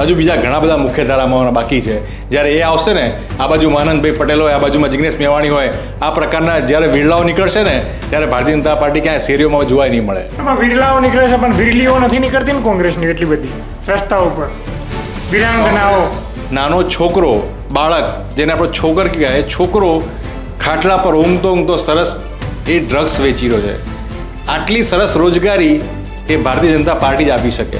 હજુ બીજા ઘણા બધા મુખ્ય ધારામાં બાકી છે. જ્યારે એ આવશે ને આ બાજુ માનંદભાઈ પટેલ હોય આ બાજુમાં જિગ્નેશ મેવાણી હોય આ પ્રકારના જ્યારે વીરલાઓ નીકળશે ને ત્યારે ભારતીય જનતા પાર્ટી ક્યાંય શેરીઓમાં જોવાય નહીં મળે. એમાં વિરલાઓ નીકળે છે પણ વિરલીઓ નથી નીકળતી ને કોંગ્રેસની એટલી બધી. રસ્તા ઉપર. વિરાંગનાઓ. નાનો છોકરો બાળક જેને આપણે છોકર કહેવાય છોકરો ખાટલા પર ઊંઘતો ઊંઘતો સરસ એ ડ્રગ્સ વેચી રહ્યો છે. આટલી સરસ રોજગારી એ ભારતીય જનતા પાર્ટી જ આપી શકે.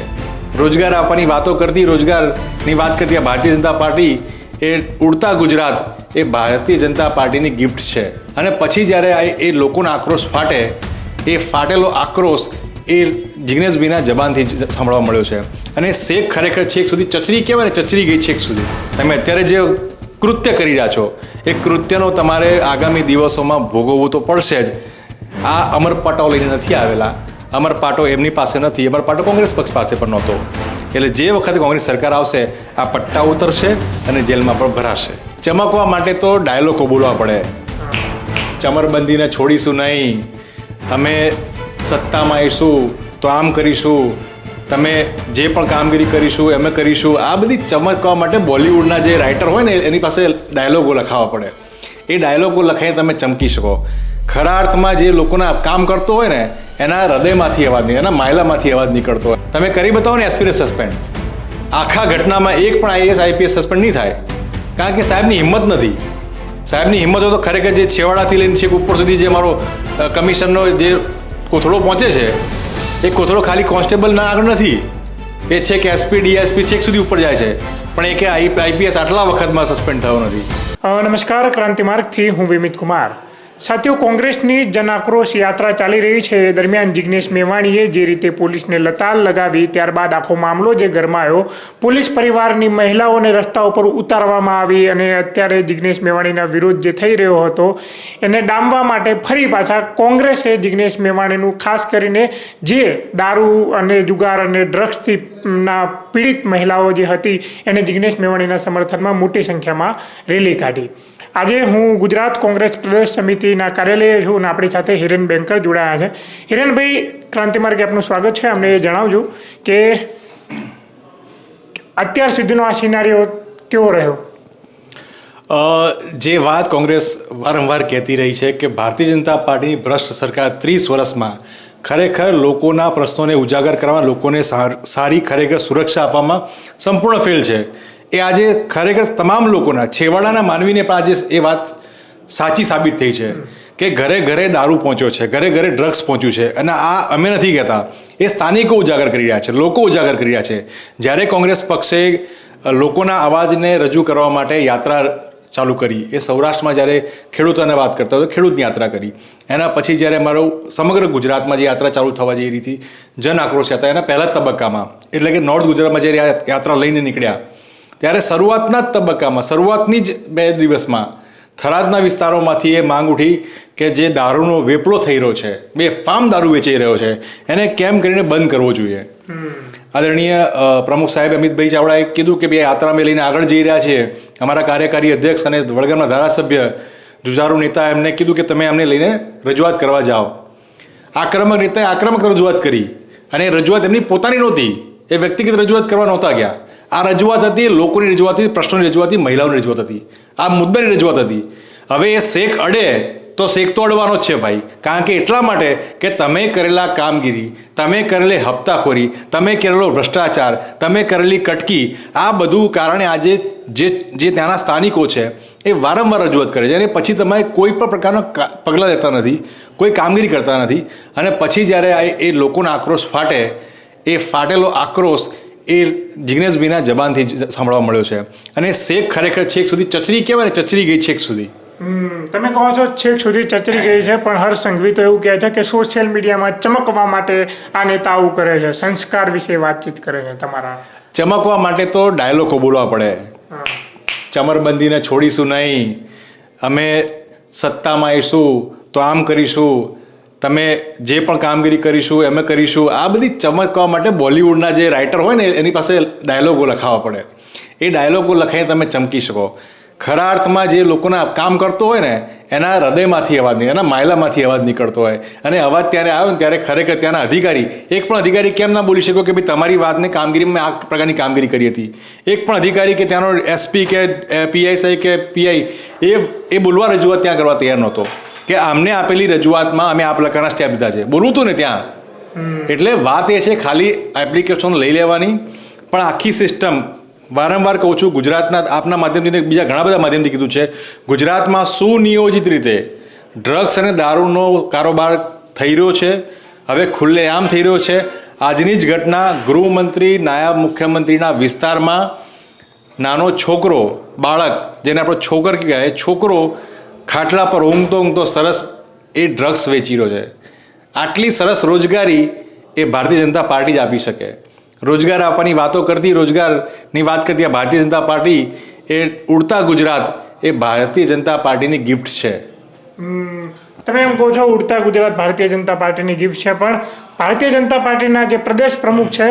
રોજગાર આપવાની વાતો કરતી, રોજગારની વાત કરતી આ ભારતીય જનતા પાર્ટી એ ઉડતા ગુજરાત એ ભારતીય જનતા પાર્ટીની ગિફ્ટ છે. અને પછી જ્યારે આ એ લોકોનો આક્રોશ ફાટે, એ ફાટેલો આક્રોશ એ જિગ્નેશભાઈના જબાનથી સાંભળવા મળ્યો છે. અને શેખ ખરેખર છેક સુધી ચચરી કહેવાય ને, ચચરી ગઈ છેક સુધી. તમે અત્યારે જે કૃત્ય કરી રહ્યા છો, એ કૃત્યનો તમારે આગામી દિવસોમાં ભોગવવું તો પડશે જ. આ અમર પાટાઓ નથી આવેલા. અમર પાટો એમની પાસે નથી. અમર પાટો કોંગ્રેસ પક્ષ પાસે પણ નહોતો. એટલે જે વખતે કોંગ્રેસ સરકાર આવશે, આ પટ્ટા ઉતરશે અને જેલમાં પણ ભરાશે. ચમકવા માટે તો ડાયલોગો બોલવા પડે. ચમરબંધીને છોડીશું નહીં. અમે સત્તામાં આવીશું, તો આમ કરીશું. તમે જે પણ કામગીરી કરીશું અમે કરીશું. આ બધી ચમકવા માટે બોલિવૂડના જે રાઇટર હોય ને, એની પાસે ડાયલોગો લખાવવા પડે. એ ડાયલોગો લખાઈને તમે ચમકી શકો. ખરા અર્થમાં જે લોકોના કામ કરતો હોય ને એના હૃદયમાંથી અવાજ નહીં, એના માયલામાંથી અવાજ નીકળતો હોય. તમે કરી બતાવો ને એસપીએસ સસ્પેન્ડ. આખા ઘટનામાં એક પણ આઈએસ આઈપીએસ સસ્પેન્ડ નહીં થાય. કારણ કે સાહેબની હિંમત નથી. સાહેબની હિંમત હોય તો ખરેખર જે છેવાડાથી લઈને છેક ઉપર સુધી જે મારો કમિશનનો જે કોથળો પહોંચે છે, એ કોથળો ખાલી કોન્સ્ટેબલના આગળ નથી. એ છેક એસપી, ડીએસપી છેક સુધી ઉપર જાય છે. પણ એ કે આઈપીએસ આટલા વખતમાં સસ્પેન્ડ થયો નથી. નમસ્કાર. ક્રાંતિમાર્ગથી હું વિમિત કુમાર. સાથીઓ, કોંગ્રેસની જન આક્રોશ યાત્રા ચાલી રહી છે. એ દરમિયાન જિગ્નેશ મેવાણીએ જે રીતે પોલીસને લતાલ લગાવી, ત્યારબાદ આખો મામલો જે ગરમાયો, પોલીસ પરિવારની મહિલાઓને રસ્તા ઉપર ઉતારવામાં આવી અને અત્યારે જિગ્નેશ મેવાણીના વિરોધ જે થઈ રહ્યો હતો, એને ડામવા માટે ફરી પાછા કોંગ્રેસે જિગ્નેશ મેવાણીનું ખાસ કરીને જે દારૂ અને જુગાર અને ડ્રગ્સથી ના પીડિત મહિલાઓ જે હતી, એને જિગ્નેશ મેવાણીના સમર્થનમાં મોટી સંખ્યામાં રેલી કાઢી. આજે હું ગુજરાત કોંગ્રેસ પ્રદેશ સમિતિના કાર્યાલયે છું અને આપણી સાથે હિરેન બેન્કર જોડાયા છે. હિરેનભાઈ ક્રાંતિમાર્ગ આપનું સ્વાગત છે. અમને એ જણાવજો કે અત્યાર સુધીનો આ સિનારીઓ કેવો રહ્યો? જે વાત કોંગ્રેસ વારંવાર કહેતી રહી છે કે ભારતીય જનતા પાર્ટીની ભ્રષ્ટ સરકાર ત્રીસ વર્ષમાં ખરેખર લોકોના પ્રશ્નોને ઉજાગર કરવા, લોકોને સાર- સારી ખરેખર સુરક્ષા આપવામાં સંપૂર્ણ ફેલ છે. એ આજે ખરેખર તમામ લોકોના, છેવાડાના માનવીને પણ આજે એ વાત સાચી સાબિત થઈ છે કે ઘરે ઘરે દારૂ પહોંચ્યો છે, ઘરે ઘરે ડ્રગ્સ પહોંચ્યું છે અને આ અમે નથી કહેતા. એ સ્થાનિકો ઉજાગર કરી રહ્યા છે, લોકો ઉજાગર કરી રહ્યા છે. જ્યારે કોંગ્રેસ પક્ષે લોકોના અવાજને રજૂ કરવા માટે યાત્રા ચાલુ કરી, એ સૌરાષ્ટ્રમાં જ્યારે ખેડૂતોને વાત કરતા હોય તો ખેડૂતની યાત્રા કરી. એના પછી જ્યારે અમારો સમગ્ર ગુજરાતમાં જે યાત્રા ચાલુ થવા જઈ રહી હતી, જન આક્રોશ હતા એના પહેલા તબક્કામાં, એટલે કે નોર્થ ગુજરાતમાં જ્યારે યાત્રા લઈને નીકળ્યા ત્યારે શરૂઆતના જ તબક્કામાં શરૂઆતની જ બે દિવસમાં થરાદના વિસ્તારોમાંથી એ માંગ ઉઠી કે જે દારૂનો વેપલો થઈ રહ્યો છે બે ફાર્મ દારૂ વેચાઈ રહ્યો છે એને કેમ કરીને બંધ કરવો જોઈએ? આદરણીય પ્રમુખ સાહેબ અમિતભાઈ ચાવડાએ કીધું કે બે યાત્રા અમે લઈને આગળ જઈ રહ્યા છીએ. અમારા કાર્યકારી અધ્યક્ષ અને વડગામના ધારાસભ્ય જુજારુ નેતા એમને કીધું કે તમે અમને લઈને રજૂઆત કરવા જાઓ. આક્રમક નેતાએ આક્રમક રજૂઆત કરી અને રજૂઆત એમની પોતાની નહોતી. એ વ્યક્તિગત રજૂઆત કરવા નહોતા ગયા. આ રજૂઆત હતી, લોકોની રજૂઆત હતી, પ્રશ્નોની રજૂઆત હતી, મહિલાઓની રજૂઆત હતી. આ મુદ્દાની રજૂઆત હતી. હવે એ શેખ અડે તો શેખ તો અડવાનો જ છે ભાઈ. કારણ કે એટલા માટે કે તમે કરેલા કામગીરી, તમે કરેલી હપ્તાખોરી, તમે કરેલો ભ્રષ્ટાચાર, તમે કરેલી કટકી, આ બધું કારણે આજે જે જે ત્યાંના સ્થાનિકો છે, એ વારંવાર રજૂઆત કરે છે. અને પછી તમે કોઈ પણ પ્રકારના પગલાં લેતા નથી, કોઈ કામગીરી કરતા નથી. અને પછી જ્યારે એ લોકોનો આક્રોશ ફાટે, એ ફાટેલો આક્રોશ એ જિગ્નેશભાઈના જબાનથી સાંભળવા મળ્યો છે. અને શેખ ખરેખર છેક સુધી ચચરી કહેવાય ને ચચરી ગઈ છેક સુધી. તમે કહો છો છેક સુધી ચચરી ગઈ છે પણ હર સંઘવી તો એવું કહે છે કે સોશિયલ મીડિયામાં ચમકવા માટે આ નેતા આવું કરે છે સંસ્કાર વિશે વાતચીત કરે છે તમારા. ચમકવા માટે તો ડાયલોગો બોલવા પડે. ચમરબંધીને છોડીશું નહીં. અમે સત્તામાં આવીશું તો આમ કરીશું. તમે જે પણ કામગીરી કરીશું, એમે કરીશું, આ બધી ચમકવા માટે બોલિવૂડના જે રાઇટર હોય ને, એની પાસે ડાયલોગો લખાવવા પડે. એ ડાયલોગો લખાઈને તમે ચમકી શકો. ખરા અર્થમાં જે લોકોના કામ કરતો હોય ને, એના હૃદયમાંથી અવાજ નહીં એના માયલામાંથી અવાજ નીકળતો હોય. અને અવાજ ત્યારે આવ્યો ને, ત્યારે ખરેખર ત્યાંના અધિકારી, એક પણ અધિકારી કેમ ના બોલી શકો કે ભાઈ તમારી વાતને કામગીરીમાં આ પ્રકારની કામગીરી કરી હતી. એક પણ અધિકારી કે ત્યાંનો એસપી કે પીઆઈસઆઈ કે પીઆઈ, એ એ બોલવા રજૂઆત ત્યાં કરવા તૈયાર નહોતો. કે અમને આપેલી રજૂઆતમાં અમે આ પ્રકારના સ્ટેપ લીધા છે. બોલવું હતું ને ત્યાં. એટલે વાત એ છે ખાલી એપ્લિકેશન લઈ લેવાની. પણ આખી સિસ્ટમ વારંવાર કહું છું ગુજરાતના આપના માધ્યમથી બીજા ઘણા બધા માધ્યમથી કીધું છે ગુજરાતમાં સુનિયોજિત રીતે ડ્રગ્સ અને દારૂનો કારોબાર થઈ રહ્યો છે હવે ખુલ્લેઆમ થઈ રહ્યો છે. આજની જ ઘટના ગૃહમંત્રી નાયબ મુખ્યમંત્રીના વિસ્તારમાં નાનો છોકરો બાળક જેને આપણે છોકર કહેવાય છોકરો ખાટલા પર ઊંઘતો ઊંઘતો સરસ એ ડ્રગ્સ વેચી રહ્યો છે. આટલી સરસ રોજગારી એ ભારતીય જનતા પાર્ટી જ આપી શકે. રોજગાર આપવાની વાતો કરતી, રોજગારની વાત કરતી આ ભારતીય જનતા પાર્ટી એ ઉડતા ગુજરાત એ ભારતીય જનતા પાર્ટીની ગિફ્ટ છે. તમે એમ કહો છો ઉડતા ગુજરાત ભારતીય જનતા પાર્ટીની ગિફ્ટ છે, પણ ભારતીય જનતા પાર્ટીના જે પ્રદેશ પ્રમુખ છે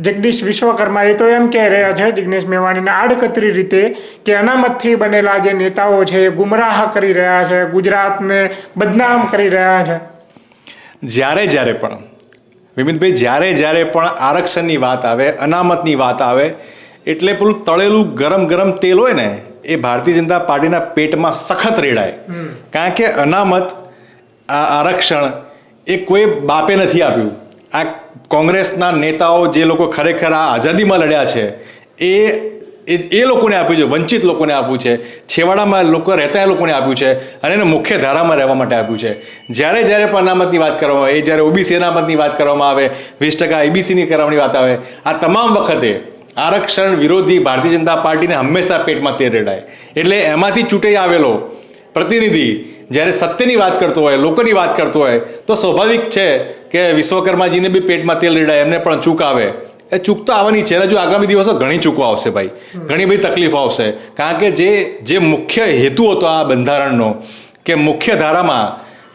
જગદીશ વિશ્વકર્મા એ તો એમ કહી રહ્યા છે જિગ્નેશ મેવાણીને આડકતરી રીતે કે અનામતથી બનેલા જે નેતાઓ છે એ ગુમરાહ કરી રહ્યા છે ગુજરાતને બદનામ કરી રહ્યા છે. જ્યારે જ્યારે પણ વિમિતભાઈ જ્યારે જ્યારે પણ આરક્ષણની વાત આવે અનામતની વાત આવે એટલે પેલું તળેલું ગરમ ગરમ તેલ હોય ને એ ભારતીય જનતા પાર્ટીના પેટમાં સખત રેડાય. કારણ કે અનામત આ આરક્ષણ એ કોઈ બાપે નથી આપ્યું. આ કોંગ્રેસના નેતાઓ જે લોકો ખરેખર આ આઝાદીમાં લડ્યા છે, એ એ એ લોકોને આપ્યું છે, વંચિત લોકોને આપ્યું છે, છેવાડામાં લોકો રહેતા એ લોકોને આપ્યું છે અને એને મુખ્ય ધારામાં રહેવા માટે આપ્યું છે. જ્યારે જ્યારે પણ અનામતની વાત કરવામાં આવે, એ જ્યારે ઓબીસી અનામતની વાત કરવામાં આવે, વીસ ટકા એબીસીની કરવાની વાત આવે, આ તમામ વખતે આરક્ષણ વિરોધી ભારતીય જનતા પાર્ટીને હંમેશા પેટમાં તેર રેડાય. એટલે એમાંથી ચૂંટાઈ આવેલો પ્રતિનિધિ જ્યારે સત્યની વાત કરતો હોય, લોકોની વાત કરતો હોય, તો સ્વાભાવિક છે કે વિશ્વકર્માજીને બી પેટમાં તેલ રેડાય, એમને પણ ચૂક આવે. એ ચૂક તો આવવાની છે, હજુ આગામી દિવસો ઘણી ચૂકો આવશે ભાઈ. ઘણી બધી તકલીફો આવશે. કારણ કે જે જે મુખ્ય હેતુ હતો આ બંધારણનો, કે મુખ્ય ધારામાં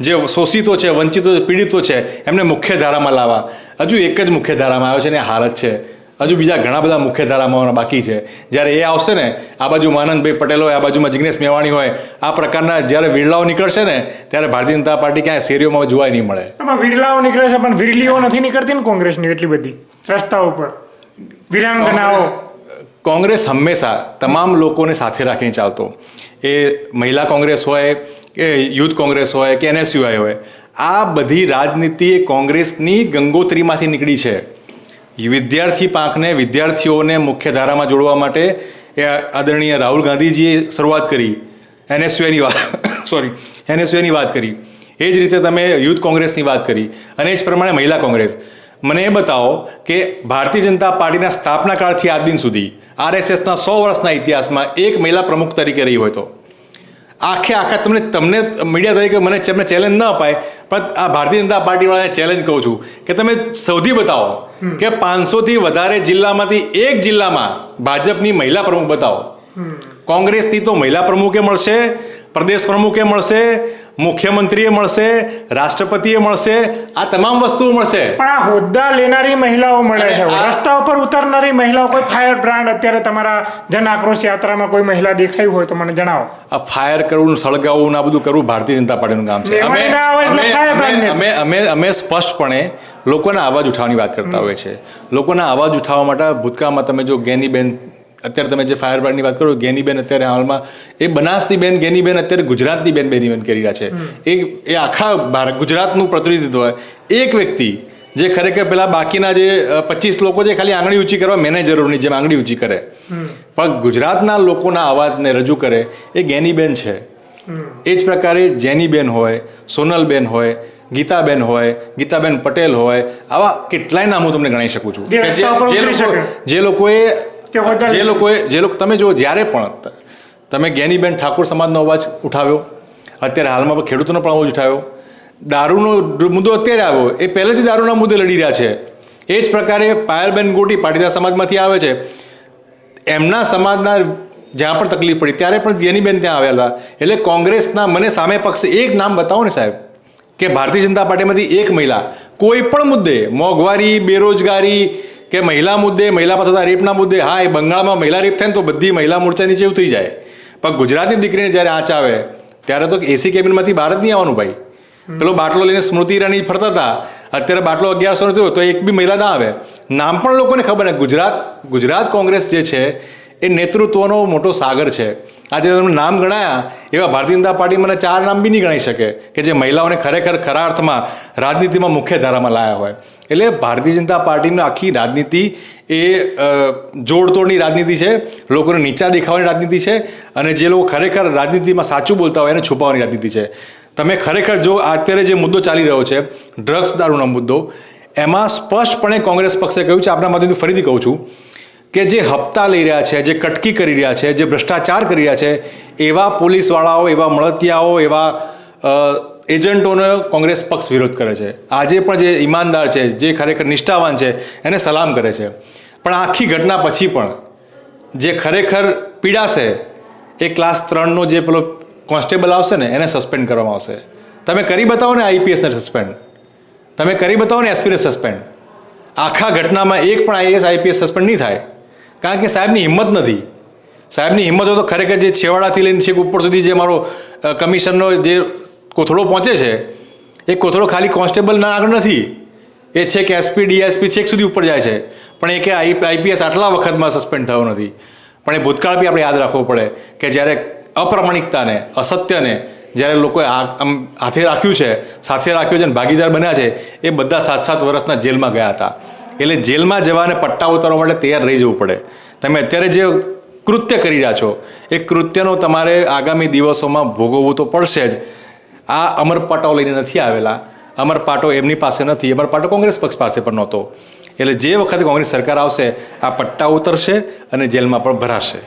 જે શોષિતો છે, વંચિતો પીડિતો છે, એમને મુખ્ય ધારામાં લાવવા. હજુ એક જ મુખ્ય ધારામાં આવ્યો છે ને હાલત છે. હજુ બીજા ઘણા બધા મુખ્ય ધારામાં બાકી છે. જ્યારે એ આવશે ને આ બાજુ માનંદભાઈ પટેલ હોય આ બાજુમાં જિગ્નેશ મેવાણી હોય આ પ્રકારના જ્યારે વિરલાઓ નીકળશે ને ત્યારે ભારતીય જનતા પાર્ટી ક્યાંય શેરીઓમાં જોવાય નહીં મળે. વિરલાઓ નીકળે છે પણ વિરલીઓ નથી નીકળતી ને કોંગ્રેસની એટલી બધી રસ્તા ઉપર. વિરાંગનાઓ. કોંગ્રેસ હંમેશા તમામ લોકોને સાથે રાખીને ચાલતો. એ મહિલા કોંગ્રેસ હોય કે યુથ કોંગ્રેસ હોય કે એનએસયુઆઈ હોય આ બધી રાજનીતિ એ કોંગ્રેસની ગંગોત્રીમાંથી નીકળી છે. વિદ્યાર્થી પાંખને વિદ્યાર્થીઓને મુખ્ય ધારામાં જોડવા માટે એ આદરણીય રાહુલ ગાંધીજીએ શરૂઆત કરી. એનએસયુઆઈની વાત સોરી એનએસયુઆઈની વાત કરી. એ જ રીતે તમે યુથ કોંગ્રેસની વાત કરી. અને એ જ પ્રમાણે મહિલા કોંગ્રેસ. મને એ બતાવો કે ભારતીય જનતા પાર્ટીના સ્થાપના કાળથી આજ દિન સુધી આરએસએસના સો વર્ષના ઇતિહાસમાં એક મહિલા પ્રમુખ તરીકે રહી હોય તો. આખે આખા તમને તમને મીડિયા તરીકે મને તમને ચેલેન્જ ન અપાય પણ આ ભારતીય જનતા પાર્ટીવાળાને ચેલેન્જ કહું છું કે તમે સૌથી બતાવો કે પાંચસોથી વધારે જિલ્લામાંથી એક જિલ્લામાં ભાજપની મહિલા પ્રમુખ બતાવો. કોંગ્રેસથી તો મહિલા પ્રમુખે મળશે પ્રદેશ પ્રમુખે મળશે મુખ્યમંત્રીએ મળશે રાષ્ટ્રપતિએ મળશે આ તમામ વસ્તુઓ મળશે. પણ આ હોદ્દા લેનારી મહિલાઓ મળે છે અને રસ્તા ઉપર ઉતરનારી મહિલાઓ કોઈ ફાયર બ્રાન્ડ અત્યારે તમારા જન આક્રોશ યાત્રામાં કોઈ મહિલા દેખાઈ હોય તો મને જણાવો. આ ફાયર કરવું સળગાવવું ને આ બધું કરવું ભારતીય જનતા પાર્ટીનું કામ છે. અમે અમે-. અમે અમે સ્પષ્ટપણે લોકોના અવાજ ઉઠાવવાની વાત કરતા હોય છે લોકોના અવાજ ઉઠાવવા માટે ભૂતકાળમાં તમે જો ગેનીબેન અત્યારે તમે જે ફાયર બ્રાન્ડની વાત કરો ગેનીબેન અત્યારે હાલમાં એ બનાસની બેન ગેનીબેન અત્યારે ગુજરાતની બેન બેનીબેન કરી રહ્યા છે. એ એ આખા ભારત ગુજરાતનું પ્રતિનિધિત્વ એક વ્યક્તિ જે ખરેખર પેલા બાકીના જે પચીસ લોકો જે ખાલી આંગળી ઊંચી કરવા મેનેજરોની જેમ આંગળી ઊંચી કરે. પણ ગુજરાતના લોકોના અવાજને રજૂ કરે એ ગેનીબેન છે. એ જ પ્રકારે જેનીબેન હોય સોનલબેન હોય ગીતાબેન હોય ગીતાબેન પટેલ હોય આવા કેટલાય નામ હું તમને ગણાવી શકું છું. જે લોકોએ જે લોકોએ જે લોકો તમે જો જ્યારે પણ તમે ગેનીબેન ઠાકોર સમાજનો અવાજ ઉઠાવ્યો અત્યારે હાલમાં ખેડૂતોનો પણ અવાજ ઉઠાવ્યો દારૂનો મુદ્દો અત્યારે આવ્યો. એ પહેલેથી દારૂના મુદ્દે લડી રહ્યા છે. એ જ પ્રકારે પાયલબેન ગોટી પાટીદાર સમાજમાંથી આવે છે. એમના સમાજના જ્યાં પણ તકલીફ પડી, ત્યારે પણ જ્ઞાનીબેન ત્યાં આવ્યા હતા. એટલે કોંગ્રેસના મને સામે પક્ષે એક નામ બતાવો ને સાહેબ, કે ભારતીય જનતા પાર્ટીમાંથી એક મહિલા, કોઈ પણ મુદ્દે, મોંઘવારી, બેરોજગારી, કે મહિલા મુદ્દે, મહિલા પાછળ રેપના મુદ્દે, હા, એ બંગાળમાં મહિલા રેપ થાય ને તો બધી મહિલા મોરચા નીચે ઉતરી જાય. પણ ગુજરાતની દીકરીને જ્યારે આંચ આવે, ત્યારે તો એસી કેબિનમાંથી બહાર જ નહીં આવવાનું ભાઈ. પેલો બાટલો લઈને સ્મૃતિ ઈરાની ફરતા હતા. અત્યારે બાટલો અગિયારસો નો થયો તો એક બી મહિલા ના આવે. નામ પણ લોકોને ખબર ને ગુજરાત ગુજરાત કોંગ્રેસ જે છે, એ નેતૃત્વનો મોટો સાગર છે. આજે તમે નામ ગણાયા, એવા ભારતીય જનતા પાર્ટી મને ચાર નામ બી નહીં ગણાઈ શકે કે જે મહિલાઓને ખરેખર ખરા અર્થમાં રાજનીતિમાં મુખ્ય ધારામાં લાયા હોય. એટલે ભારતીય જનતા પાર્ટીની આખી રાજનીતિ એ જોડતોડની રાજનીતિ છે, લોકોને નીચા દેખાવાની રાજનીતિ છે અને જે લોકો ખરેખર રાજનીતિમાં સાચું બોલતા હોય એને છુપાવવાની રાજનીતિ છે. તમે ખરેખર જો અત્યારે જે મુદ્દો ચાલી રહ્યો છે ડ્રગ્સ દારૂનો મુદ્દો, એમાં સ્પષ્ટપણે કોંગ્રેસ પક્ષે કહ્યું છે આપણા માધ્યમથી ફરીથી કહું છું કે જે હપ્તા લઈ રહ્યા છે, જે કટકી કરી રહ્યા છે, જે ભ્રષ્ટાચાર કરી રહ્યા છે, એવા પોલીસવાળાઓ, એવા મળતિયાઓ, એવા એજન્ટોનો કોંગ્રેસ પક્ષ વિરોધ કરે છે. આજે પણ જે ઈમાનદાર છે, જે ખરેખર નિષ્ઠાવાન છે, એને સલામ કરે છે. પણ આખી ઘટના પછી પણ જે ખરેખર પીડાશે, એ ક્લાસ ત્રણનો જે પેલો કોન્સ્ટેબલ આવશે ને, એને સસ્પેન્ડ કરવામાં આવશે. તમે કરી બતાવો ને આઈપીએસને સસ્પેન્ડ. તમે કરી બતાવો ને એસપીને સસ્પેન્ડ. આખા ઘટનામાં એક પણ આઈએસ, આઈપીએસ સસ્પેન્ડ નહીં થાય. કારણ કે સાહેબની હિંમત નથી. સાહેબની હિંમત હોય તો ખરેખર જે છેવાડાથી લઈને છેક ઉપર સુધી જે મારો કમિશનનો જે કોથળો પહોંચે છે, એ કોથળો ખાલી કોન્સ્ટેબલના આગળ નથી. એ છે કે એસપી, ડીએસપી છેક સુધી ઉપર જાય છે. પણ એ કે આઈ, આઈપીએસ આટલા વખતમાં સસ્પેન્ડ થયો નથી. પણ એ ભૂતકાળ બી આપણે યાદ રાખવો પડે કે જ્યારે અપ્રામાણિકતાને અસત્યને જ્યારે લોકોએ આમ હાથે રાખ્યું છે, સાથે રાખ્યું છે અને ભાગીદાર બન્યા છે, એ બધા સાત સાત વર્ષના જેલમાં ગયા હતા. એટલે જેલમાં જવાને પટ્ટા ઉતારવા માટે તૈયાર રહી જવું પડે. તમે અત્યારે જે કૃત્ય કરી રહ્યા છો, એ કૃત્યનો તમારે આગામી દિવસોમાં ભોગવવું તો પડશે જ. આ અમર પાટાઓ લઈને નથી આવેલા. અમર પાટો એમની પાસે નથી. અમર પાટો કોંગ્રેસ પક્ષ પાસે પણ નહોતો. એટલે જે વખતે કોંગ્રેસ સરકાર આવશે, આ પટ્ટા ઉતરશે અને જેલમાં પણ ભરાશે.